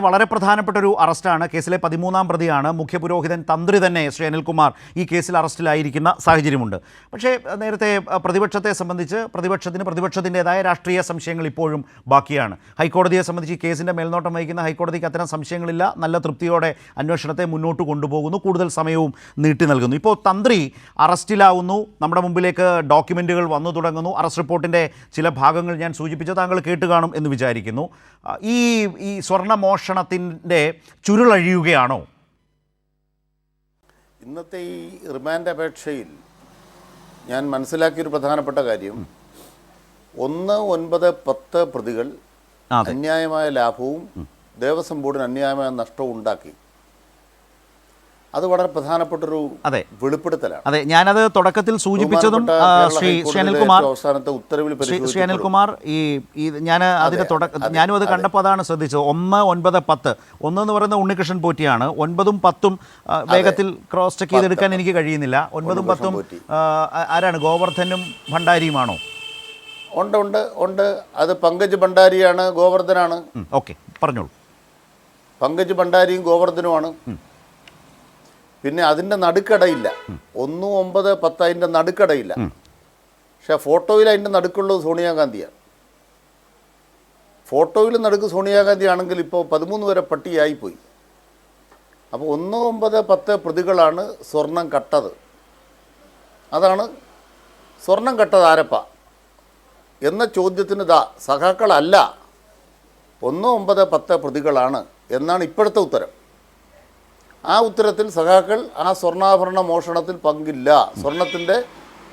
വളരെ പ്രധാനപ്പെട്ട ഒരു അറസ്റ്റാണ്. കേസിലെ പതിമൂന്നാം പ്രതിയാണ്. മുഖ്യപുരോഹിതൻ തന്ത്രി തന്നെ ശ്രീ അനിൽകുമാർ ഈ കേസിൽ അറസ്റ്റിലായിരിക്കുന്ന സാഹചര്യമുണ്ട്. പക്ഷേ നേരത്തെ പ്രതിപക്ഷത്തെ സംബന്ധിച്ച് പ്രതിപക്ഷത്തിന് പ്രതിപക്ഷത്തിന്റെതായ രാഷ്ട്രീയ സംശയങ്ങൾ ഇപ്പോഴും ബാക്കിയാണ്. ഹൈക്കോടതിയെ സംബന്ധിച്ച് ഈ കേസിന്റെ മേൽനോട്ടം വഹിക്കുന്ന ഹൈക്കോടതിക്ക് അത്തരം സംശയങ്ങളില്ല. നല്ല തൃപ്തിയോടെ അന്വേഷണത്തെ മുന്നോട്ട് കൊണ്ടുപോകുന്നു. കൂടുതൽ സമയവും നീട്ടി നൽകുന്നു. ഇപ്പോൾ തന്ത്രി അറസ്റ്റിലാവുന്നു. നമ്മുടെ മുമ്പിലേക്ക് ഡോക്യുമെന്റുകൾ വന്നു തുടങ്ങുന്നു. അറസ്റ്റ് റിപ്പോർട്ടിന്റെ ചില ഭാഗങ്ങൾ ഞാൻ സൂചിപ്പിച്ചു താങ്കൾ കേട്ട് കാണും എന്ന് വിചാരിക്കുന്നു. ഈ ഈ സ്വർണ മോഷണത്തിന്റെ ചുരുളഴിയുകയാണോ? ഇന്നത്തെ ഈ റിമാൻഡ് അപേക്ഷയിൽ ഞാൻ മനസ്സിലാക്കിയൊരു പ്രധാനപ്പെട്ട കാര്യം. ഒന്ന് ഒൻപത് പത്ത് പ്രതികൾ അന്യായമായ ലാഭവും ദേവസ്വം ബോർഡിന് അന്യായമായ നഷ്ടവും ഉണ്ടാക്കി. അത് വളരെ പ്രധാനപ്പെട്ടൊരു അതെ. വെളിപ്പെടുത്തലാണ്. അതെ ഞാനത് തുടക്കത്തിൽ സൂചിപ്പിച്ചതും ശ്രീ ശ്രീ അനിൽകുമാർ അവസാനത്തെ ഉത്തരവിൽ ശ്രീ അനിൽകുമാർ ഈ ഞാൻ അതിന്റെ തുടക്ക ഞാനും അത് കണ്ടപ്പോൾ അതാണ് ശ്രദ്ധിച്ചത്. ഒന്ന് ഒൻപത് പത്ത്. ഒന്ന് എന്ന് പറയുന്നത് ഉണ്ണികൃഷ്ണൻ പോറ്റിയാണ്. ഒൻപതും പത്തും വേഗത്തിൽ ക്രോസ് ചെക്ക് ചെയ്തെടുക്കാൻ എനിക്ക് കഴിയുന്നില്ല. ഒൻപതും പത്തും ആരാണ്? ഗോവർദ്ധനും ഭണ്ഡാരിയുമാണോ? ഉണ്ട് ഉണ്ട് ഉണ്ട്. അത് പങ്കജ് ഭണ്ഡാരിയാണ് ഗോവർദ്ധനാണ്. ഓക്കെ പറഞ്ഞോളൂ. പങ്കജ് ഭണ്ഡാരിയും ഗോവർദ്ധനുമാണ്. പിന്നെ അതിന്റെ നടുക്കടയില്ല. ഒന്ന് ഒമ്പത് പത്ത് അതിന്റെ നടുക്കടയില്ല. പക്ഷെ ഫോട്ടോയിൽ അതിന്റെ നടുക്കുള്ളത് സോണിയാഗാന്ധിയാണ്. ഫോട്ടോയിൽ നടുക്ക് സോണിയാഗാന്ധി ആണെങ്കിൽ ഇപ്പോൾ പതിമൂന്ന് വരെ പട്ടിയായിപ്പോയി. അപ്പോൾ ഒന്ന് ഒമ്പത് പത്ത് പ്രതികളാണ് സ്വർണം കട്ടത്. അതാണ് സ്വർണം കട്ടത് ആരപ്പ? എന്ന ചോദ്യത്തിന് ദാ സഖാക്കളല്ല ഒന്ന് ഒമ്പത് പത്ത് പ്രതികളാണ് എന്നാണ് ഇപ്പോഴത്തെ ഉത്തരം. ആ ഉത്തരത്തിൽ സഖാക്കൾ ആ സ്വർണാഭരണ മോഷണത്തിൽ പങ്കില്ല. സ്വർണത്തിന്റെ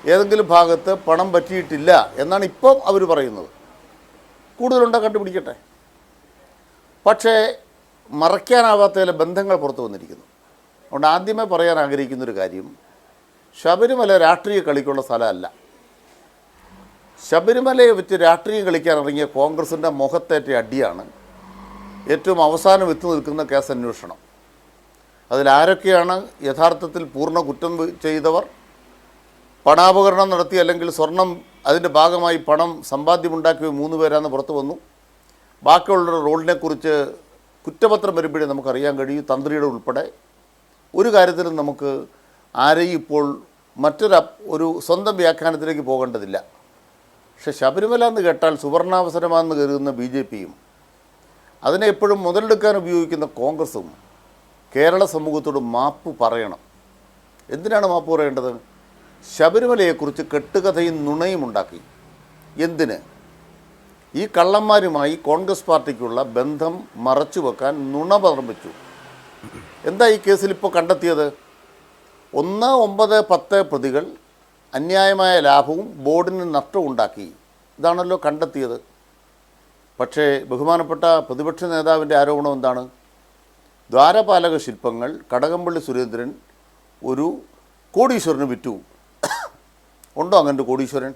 ഏതെങ്കിലും ഭാഗത്ത് പണം പറ്റിയിട്ടില്ല എന്നാണ് ഇപ്പം അവർ പറയുന്നത്. കൂടുതലുണ്ടോ കണ്ടുപിടിക്കട്ടെ? പക്ഷേ മറയ്ക്കാനാവാത്ത ചില ബന്ധങ്ങൾ പുറത്തു വന്നിരിക്കുന്നു. അതുകൊണ്ട് ആദ്യമേ പറയാൻ ആഗ്രഹിക്കുന്നൊരു കാര്യം ശബരിമല രാഷ്ട്രീയ കളിക്കുള്ള സ്ഥലമല്ല. ശബരിമലയെ വെച്ച് രാഷ്ട്രീയം കളിക്കാൻ ഇറങ്ങിയ കോൺഗ്രസിന്റെ മുഖത്തേറ്റ അടിയാണ് ഏറ്റവും അവസാനം എത്തി നിൽക്കുന്ന കേസ് അന്വേഷണം. അതിലാരൊക്കെയാണ് യഥാർത്ഥത്തിൽ പൂർണ കുറ്റം ചെയ്തവർ? പണാപകരണം നടത്തി അല്ലെങ്കിൽ സ്വർണം അതിന്റെ ഭാഗമായി പണം സമ്പാദ്യമുണ്ടാക്കിയ മൂന്ന് പേരാന്ന് പുറത്തു വന്നു. ബാക്കിയുള്ള റോളിനെക്കുറിച്ച് കുറ്റപത്രം വരുമ്പോഴേ നമുക്കറിയാൻ കഴിയും തന്ത്രിയുടെ ഉൾപ്പെടെ. ഒരു കാര്യത്തിലും നമുക്ക് ആരെയും ഇപ്പോൾ മറ്റൊരു ഒരു സ്വന്തം വ്യാഖ്യാനത്തിലേക്ക് പോകേണ്ടതില്ല. പക്ഷെ ശബരിമല എന്ന് കേട്ടാൽ സുവർണാവസരമാണെന്ന് കരുതുന്ന ബി ജെ പിയും അതിനെ എപ്പോഴും മുതലെടുക്കാൻ ഉപയോഗിക്കുന്ന കോൺഗ്രസും കേരള സമൂഹത്തോട് മാപ്പ് പറയണം. എന്തിനാണ് മാപ്പ് പറയേണ്ടത്? ശബരിമലയെക്കുറിച്ച് കെട്ടുകഥയും നുണയും ഉണ്ടാക്കി. എന്തിന്? ഈ കള്ളന്മാരുമായി കോൺഗ്രസ് പാർട്ടിക്കുള്ള ബന്ധം മറച്ചു വെക്കാൻ നുണ പറമ്പിച്ചു. എന്താ ഈ കേസിൽ ഇപ്പോൾ കണ്ടെത്തിയത്? ഒന്ന് ഒമ്പത് പത്ത് പ്രതികൾ അന്യായമായ ലാഭവും ബോർഡിന് നഷ്ടവും ഉണ്ടാക്കി. ഇതാണല്ലോ കണ്ടെത്തിയത്. പക്ഷേ ബഹുമാനപ്പെട്ട പ്രതിപക്ഷ നേതാവിന്റെ ആരോപണം എന്താണ്? ദ്വാരപാലക ശില്പങ്ങൾ കടകംപള്ളി സുരേന്ദ്രൻ ഒരു കോടീശ്വരന് വിറ്റു. ഉണ്ടോ അങ്ങനെ കോടീശ്വരൻ?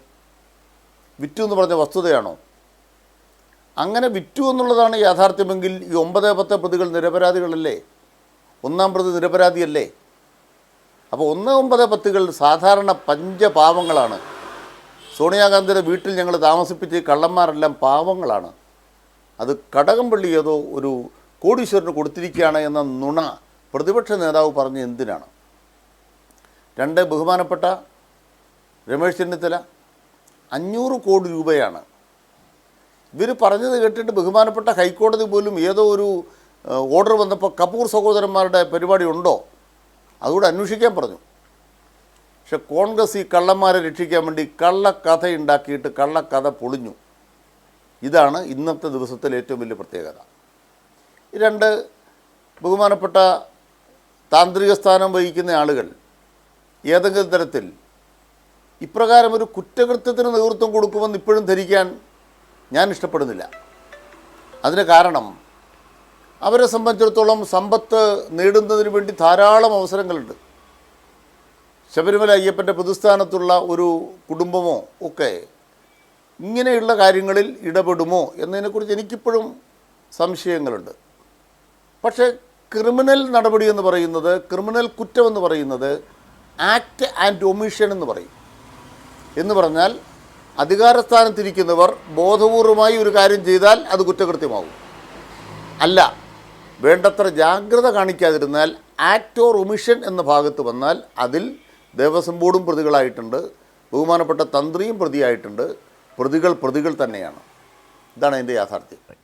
വിറ്റു എന്ന് പറഞ്ഞ വസ്തുതയാണോ? അങ്ങനെ വിറ്റു എന്നുള്ളതാണ് യാഥാർത്ഥ്യമെങ്കിൽ ഈ ഒമ്പത് പത്ത് പ്രതികൾ നിരപരാധികളല്ലേ? ഒന്നാം പ്രതി നിരപരാധിയല്ലേ? അപ്പോൾ ഒന്ന് ഒമ്പത് പത്തുകൾ സാധാരണ പഞ്ചപാവങ്ങളാണ്. സോണിയാഗാന്ധിയുടെ വീട്ടിൽ ഞങ്ങൾ താമസിപ്പിച്ച് കള്ളന്മാരെല്ലാം പാവങ്ങളാണ്. അത് കടകംപള്ളി ഏതോ ഒരു കോടീശ്വരന് കൊടുത്തിരിക്കുകയാണ് എന്ന നുണ പ്രതിപക്ഷ നേതാവ് പറഞ്ഞ എന്തിനാണ്? രണ്ട് ബഹുമാനപ്പെട്ട രമേശ് ചെന്നിത്തല അഞ്ഞൂറ് കോടി രൂപയാണ്. ഇവർ പറഞ്ഞത് കേട്ടിട്ട് ബഹുമാനപ്പെട്ട ഹൈക്കോടതി പോലും ഏതോ ഒരു ഓർഡർ വന്നപ്പോൾ കപൂർ സഹോദരന്മാരുടെ പരിപാടി ഉണ്ടോ? അതുകൂടെ അന്വേഷിക്കാൻ പറഞ്ഞു. പക്ഷെ കോൺഗ്രസ് ഈ കള്ളന്മാരെ രക്ഷിക്കാൻ വേണ്ടി കള്ളക്കഥ ഉണ്ടാക്കിയിട്ട് കള്ളക്കഥ പൊളിഞ്ഞു. ഇതാണ് ഇന്നത്തെ ദിവസത്തിലെ ഏറ്റവും വലിയ പ്രത്യേകത. രണ്ട് ബഹുമാനപ്പെട്ട താന്ത്രിക സ്ഥാനം വഹിക്കുന്ന ആളുകൾ ഏതെങ്കിലും തരത്തിൽ ഇപ്രകാരം ഒരു കുറ്റകൃത്യത്തിന് നേതൃത്വം കൊടുക്കുമെന്ന് ഇപ്പോഴും ധരിക്കാൻ ഞാൻ ഇഷ്ടപ്പെടുന്നില്ല. അതിന് കാരണം അവരെ സംബന്ധിച്ചിടത്തോളം സമ്പത്ത് നേടുന്നതിന് വേണ്ടി ധാരാളം അവസരങ്ങളുണ്ട്. ശബരിമല അയ്യപ്പന്റെ പ്രതിസ്ഥാനത്തുള്ള ഒരു കുടുംബമോ ഒക്കെ ഇങ്ങനെയുള്ള കാര്യങ്ങളിൽ ഇടപെടുമോ എന്നതിനെക്കുറിച്ച് എനിക്കിപ്പോഴും സംശയങ്ങളുണ്ട്. പക്ഷേ ക്രിമിനൽ നടപടി എന്ന് പറയുന്നത് ക്രിമിനൽ കുറ്റം എന്ന് പറയുന്നത് ആക്ട് ആൻഡ് ഒമിഷൻ എന്ന് പറയും. എന്ന് പറഞ്ഞാൽ അധികാരസ്ഥാനത്തിരിക്കുന്നവർ ബോധപൂർവമായി ഒരു കാര്യം ചെയ്താൽ അത് കുറ്റകൃത്യമാകും അല്ല വേണ്ടത്ര ജാഗ്രത കാണിക്കാതിരുന്നാൽ ആക്ട് ഓർ ഒമിഷൻ എന്ന ഭാഗത്ത് വന്നാൽ അതിൽ ദേവസ്വം ബോർഡും പ്രതികളായിട്ടുണ്ട് ബഹുമാനപ്പെട്ട തന്ത്രിയും പ്രതിയായിട്ടുണ്ട്. പ്രതികൾ പ്രതികൾ തന്നെയാണ്. ഇതാണ് അതിന്റെ യാഥാർത്ഥ്യം.